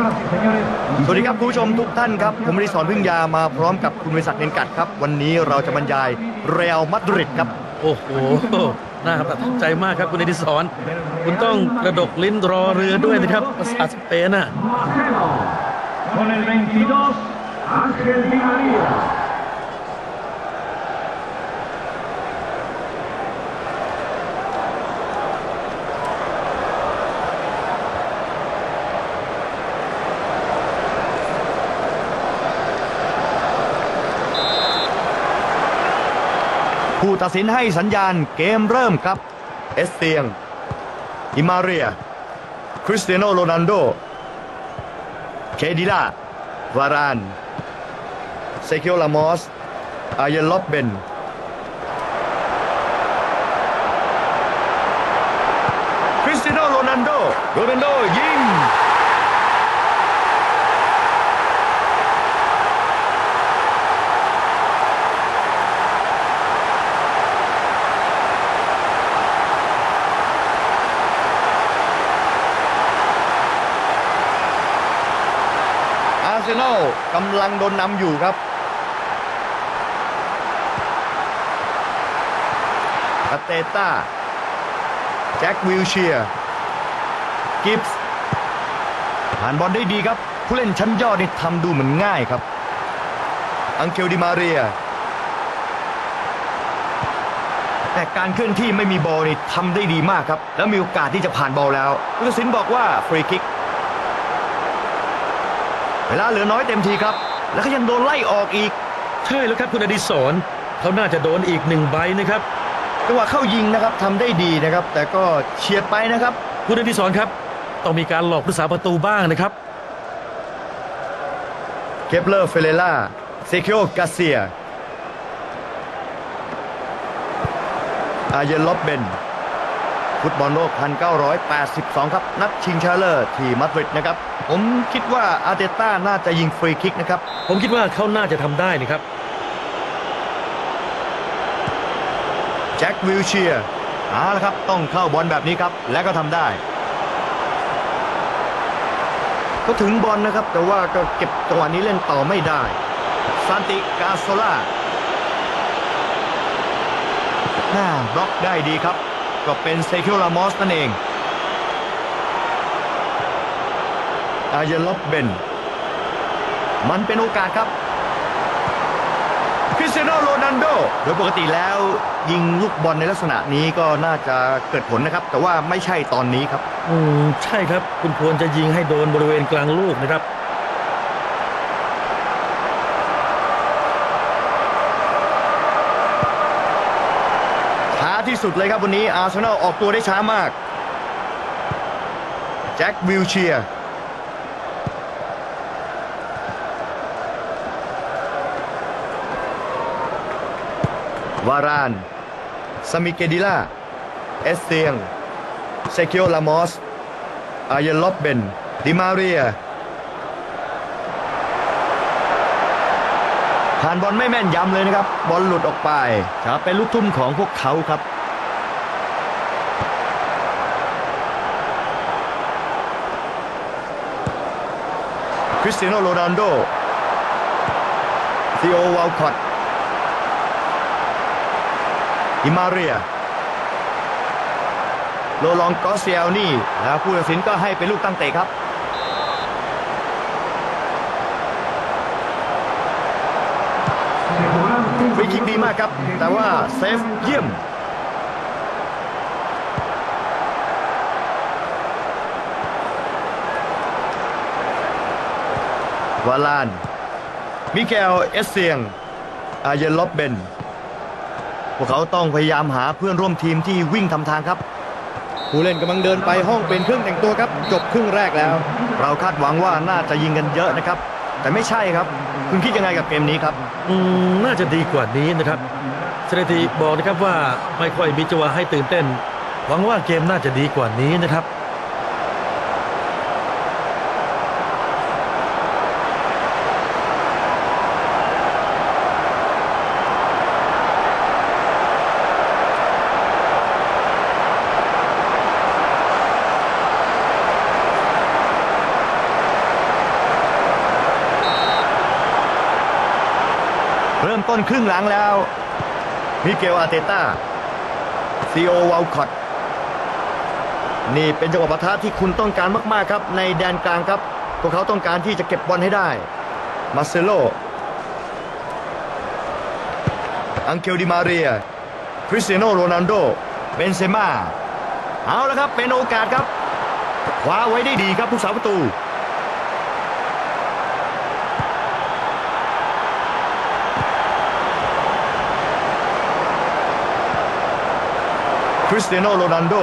señoras y señores. สวัสดีครับคุณผู้ชมทุกท่านครับ ผมอดิศรพึ่งยามาพร้อมกับคุณวิศักดิ์เนนกัดครับ วันนี้เราจะบรรยายเรอัลมาดริดครับ โอ้โห น่าประทับใจมากครับคุณอดิศรคุณต้องกระดกลิ้นรอเรือด้วยนะครับภาษาสเปนอะ ตัดสินให้สัญญาณเกมเริ่มครับ เอสเตียง อิมาเรีย คริสเตียโนโรนัลโด เคดิล่าวาราน เซคิโอลามอส อายนลอบเบน คริสเตียโนโรนัลโด โรนัลโดยิง เซนอลกำลังโดนนำอยู่ครับอาเตต้าแจ็ควิลเชียร์กิฟส์ผ่านบอลได้ดีครับ ผู้เล่นชั้นยอดนี่ทำดูเหมือนง่ายครับ อังเคลดิมาเรีย แต่การเคลื่อนที่ไม่มีบอลนี่ทำได้ดีมากครับ แล้วมีโอกาสที่จะผ่านบอลแล้วผู้ตัดสินบอกว่าฟรีคิก เวลาเหลือน้อยเต็มทีครับ แล้วก็ยังโดนไล่ออกอีก ใช่แล้วครับคุณอดิศรเขาน่าจะโดนอีกหนึ่งใบนะครับจังหวะเข้ายิงนะครับทำได้ดีนะครับ แต่ก็เฉียดไปนะครับ คุณอดิศรครับ ต้องมีการหลอกผู้สาประตูบ้างนะครับเคปเลอร์เฟเรล่าเซคิโอกาเซียอาเยนลอบเบน ฟุตบอลโลก 1982 ครับ นัดชิงชนะเลิศที่มาดริดนะครับ ผมคิดว่าอาร์เตต้าน่าจะยิงฟรีคิกนะครับ ผมคิดว่าเขาน่าจะทำได้นะครับแจ็ควิลเชียร์เอาละครับ ต้องเข้าบอลแบบนี้ครับ และก็ทำได้เขาถึงบอลนะครับ แต่ว่าก็เก็บจังหวะนี้เล่นต่อไม่ได้ซานติกาโซล่าหน้าบล็อกได้ดีครับ ก็เป็นเซคิโอลามอสนั่นเองอาเยลอบเบน มันเป็นโอกาสครับคริสเตียโนโรนัลโด โดยปกติแล้วยิงลูกบอลในลักษณะนี้ก็น่าจะเกิดผลนะครับ แต่ว่าไม่ใช่ตอนนี้ครับ อืม ใช่ครับ คุณควรจะยิงให้โดนบริเวณกลางลูกนะครับ ที่สุดเลยครับวันนี้อาร์เซนอลออกตัวได้ช้ามาก แจ็ควิลเชียร์วารานสมิเกดิล่า เอสเตียง เซคิโอลามอส อายนลอบเบน ดิมาเรียผ่านบอลไม่แม่นยำเลยนะครับ บอลหลุดออกไปจะเป็นลูกทุ่มของพวกเขาครับ ริสเตียโนโรนัลโดซีโอวาลคอตอิมาเรีย โลลองกอสเซียลนี่แล้วผู้ตัดสินก็ให้เป็นลูกตั้งเตะครับฟรีคิกดีมากครับ แต่ว่าเซฟเยี่ยม วาลาน มิเกลเอสเซียง อาเยนลอบเบน พวกเขาต้องพยายามหาเพื่อนร่วมทีมที่วิ่งทำทางครับ ผู้เล่นกำลังเดินไปห้องเป็นเครื่องแต่งตัวครับ จบครึ่งแรกแล้ว เราคาดหวังว่าน่าจะยิงกันเยอะนะครับ แต่ไม่ใช่ครับ คุณคิดยังไงกับเกมนี้ครับ อืมน่าจะดีกว่านี้นะครับสถิติบอกนะครับว่าไม่ค่อยมีจังหวะให้ตื่นเต้น หวังว่าเกมน่าจะดีกว่านี้นะครับ เริ่มต้นครึ่งหลังแล้ว มิเกลอาร์เตต้าซีโอวาลคอตนี่เป็นจังหวะปะทะที่คุณต้องการมาก ๆ ครับ ในแดนกลางครับ พวกเขาต้องการที่จะเก็บบอลให้ได้ มาเซโล อังเกลดิมาเรีย คริสเตียโนโรนัลโด เบนเซม่า เอาละครับ เป็นโอกาสครับ คว้าไว้ได้ดีครับผู้สาประตู คริสเตียโนโรนัลโด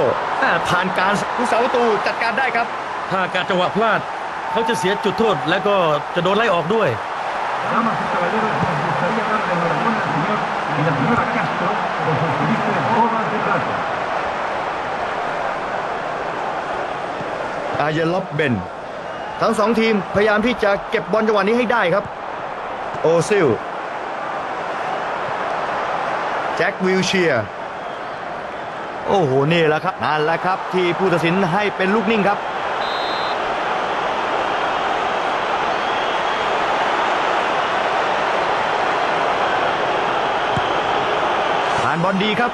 อ่าผ่านการผู้สาประตูจัดการได้ครับ ถ้าการจังหวะพลาด เขาจะเสียจุดโทษและก็จะโดนไล่ออกด้วย Damas y caballeros, nos gustaría darle enhorabuena al señor y la señora Castro por sus felices bodas de plata. อาเยนล็อบเบนทั้งสองทีมพยายามที่จะเก็บบอลจังหวะนี้ให้ได้ครับ โอซิลแจ็ควิลเชียร์ โอ้โหนี่แหละครับนั่นแหละครับ ที่ผู้ตัดสินให้เป็นลูกนิ่งครับผ่านบอลดีครับ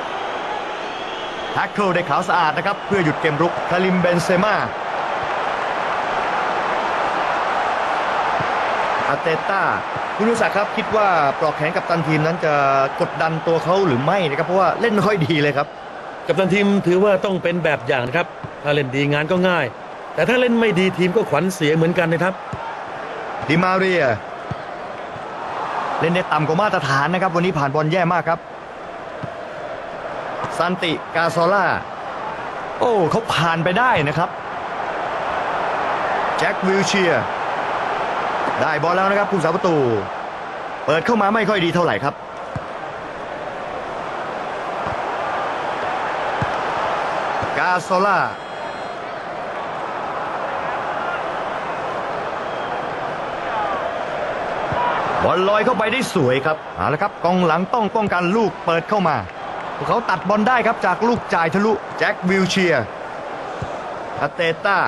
แท็กเกิลได้ขาวสะอาดนะครับ เพื่อหยุดเกมรุกคาริมเบนเซม่าอาเตต้าคุณรู้สักครับคิดว่าปลอกแขนกับตันทีมนั้นจะกดดันตัวเขาหรือไม่นะครับ เพราะว่าเล่นไม่ค่อยดีเลยครับ กับตันทีมถือว่าต้องเป็นแบบอย่างนะครับ ถ้าเล่นดีงานก็ง่าย แต่ถ้าเล่นไม่ดีทีมก็ขวัญเสียเหมือนกันนะครับ ดิมาเรีย เล่นได้ต่ำกว่ามาตรฐานนะครับ วันนี้ผ่านบอลแย่มากครับซันติกาโซล่า โอ้เขาผ่านไปได้นะครับ แจ็ควิลเชียได้บอลแล้วนะครับผู้สาประตู เปิดเข้ามาไม่ค่อยดีเท่าไหร่ครับ กาโซล่าบอลลอยเข้าไปได้สวยครับเอาละครับกองหลังต้องป้องกันลูกเปิดเข้ามาพวกเขาตัดบอลได้ครับจากลูกจ่ายทะลุแจ็ควิลเชียร์อาเตต้า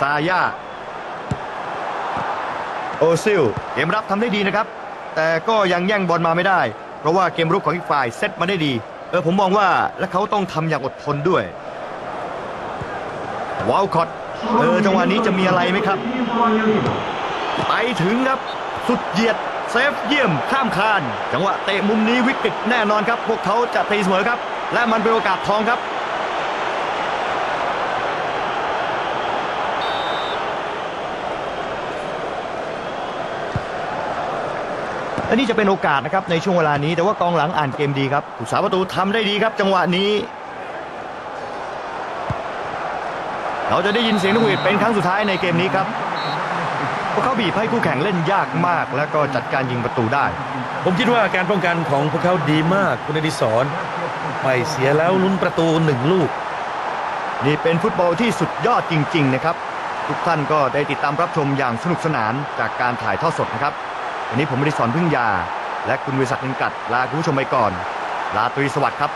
ซาย่าโอซิลเกมรับทำได้ดีนะครับ แต่ก็ยังแย่งบอลมาไม่ได้ เพราะว่าเกมรุกของอีกฝ่ายเซตมาได้ดี เออผมมองว่าและเขาต้องทำอย่างอดทนด้วยวอลคอตเออจังหวะนี้จะมีอะไรไหมครับ ไปถึงครับ สุดเหยียดเซฟเยี่ยมข้ามคาน จังหวะเตะมุมนี้วิกฤตแน่นอนครับ พวกเขาจะตีเสมอครับ และมันเป็นโอกาสทองครับ และนี่จะเป็นโอกาสนะครับในช่วงเวลานี้ แต่ว่ากองหลังอ่านเกมดีครับผู้สาประตูทำได้ดีครับ จังหวะนี้ เราจะได้ยินเสียงนกหวีดเป็นครั้งสุดท้ายในเกมนี้ครับพวกเขาบีบให้คู่แข่งเล่นยากมาก แล้วก็จัดการยิงประตูได้ ผมคิดว่าการป้องกันของพวกเขาดีมากคุณอดิศรไม่เสียแล้วลุ้นประตูหนึ่งลูก นี่เป็นฟุตบอลที่สุดยอดจริง ๆ นะครับ ทุกท่านก็ได้ติดตามรับชมอย่างสนุกสนานจากการถ่ายทอดสดนะครับ วันนี้ผมบริสอนพึ่งยา และคุณวิศักดิ์นินกัดลาคุณผู้ชมไปก่อน ลาตรีสวัสดิ์ครับ